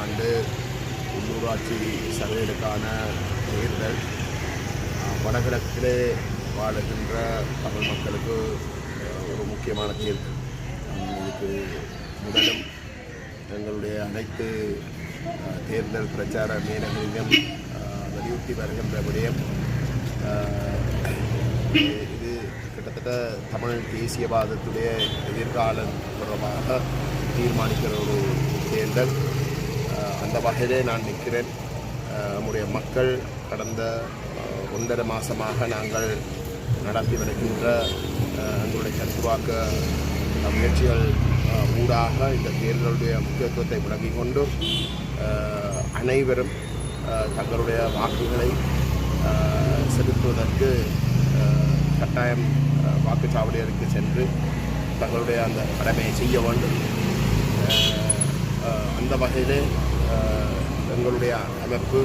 ஆண்டு உள்ளூராட்சி சபைகளுக்கான தேர்தல். வடகிழக்கிலே வாழுகின்ற தமிழ் மக்களுக்கு ஒரு முக்கியமான தேர்தல். இதுக்கு முதலும் எங்களுடைய அனைத்து தேர்தல் பிரச்சார மேலங்களிலும் வலியுறுத்தி வருகின்ற விடயம் இது கிட்டத்தட்ட தமிழ் தேசியவாதத்துடைய எதிர்காலம் தொடர்பாக தீர்மானிக்கிற ஒரு தேர்தல். அந்த வகையிலே நான் நிற்கிறேன். நம்முடைய மக்கள் கடந்த ஒன்றரை மாதமாக நாங்கள் நடத்தி வருகின்ற எங்களுடைய கருத்துவாக்க முயற்சிகள் ஊடாக இந்த தேர்தலுடைய முக்கியத்துவத்தை விளங்கிக் கொண்டு அனைவரும் தங்களுடைய வாக்குகளை செலுத்துவதற்கு கட்டாயம் வாக்குச்சாவடிகளுக்கு சென்று தங்களுடைய அந்த கடமையை செய்ய வேண்டும். அந்த வகையிலே எங்களுடைய அமைப்பு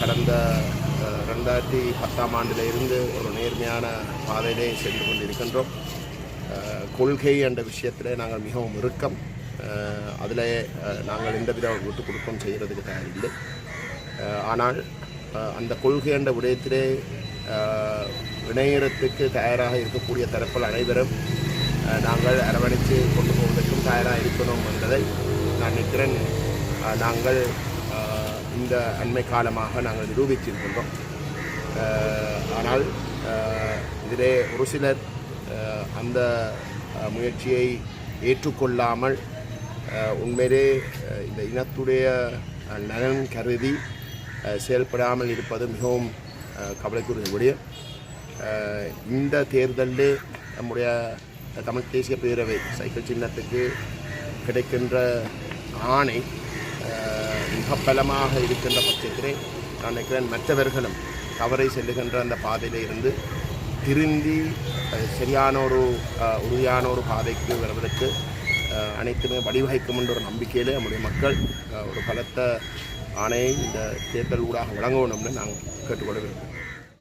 கடந்த ரெண்டாயிரத்தி பத்தாம் ஆண்டில் இருந்து ஒரு நேர்மையான பாதையிலே சென்று கொண்டிருக்கின்றோம். கொள்கை என்ற விஷயத்திலே நாங்கள் மிகவும் இறுக்கம். அதில் நாங்கள் எந்தவித விட்டு கொடுக்கம் செய்கிறதுக்கு தயாரில்லை. ஆனால் அந்த கொள்கை என்ற விடயத்திலே இணையறத்துக்கு தயாராக இருக்கக்கூடிய தரப்பில் அனைவரும் நாங்கள் அரவணைத்து கொண்டு போவதற்கும் தயாராக இருக்கணும் என்பதை நான் நிற்கிறேன் நாங்கள் இந்த அண்மை காலமாக நாங்கள் நிரூபித்திருக்கின்றோம். ஆனால் இதிலே ஒரு சிலர் அந்த முயற்சியை ஏற்றுக்கொள்ளாமல் உண்மையிலே இந்த இனத்துடைய நலன் கருதி செயல்படாமல் இருப்பது மிகவும் கவலைக்குரிய விடயம் இந்த தேர்தலில் நம்முடைய தமிழ் தேசிய பேரவை சைக்கிள் சின்னத்துக்கு கிடைக்கின்ற ஆணை மிக பலமாக இருக்கின்ற பட்சத்திலே நான் நினைக்கிறேன் மற்றவர்களும் தவறை செல்லுகின்ற அந்த பாதையில் இருந்து திருந்தி சரியான ஒரு உறுதியான ஒரு பாதைக்கு வருவதற்கு அனைத்துமே வழிவகைக்கும் என்ற ஒரு நம்பிக்கையிலே நம்முடைய மக்கள் ஒரு பலத்த ஆணையை இந்த தேர்தல் ஊடாக வழங்கணும்னு நாங்கள் கேட்டுக்கொள்ள விரும்புகிறோம்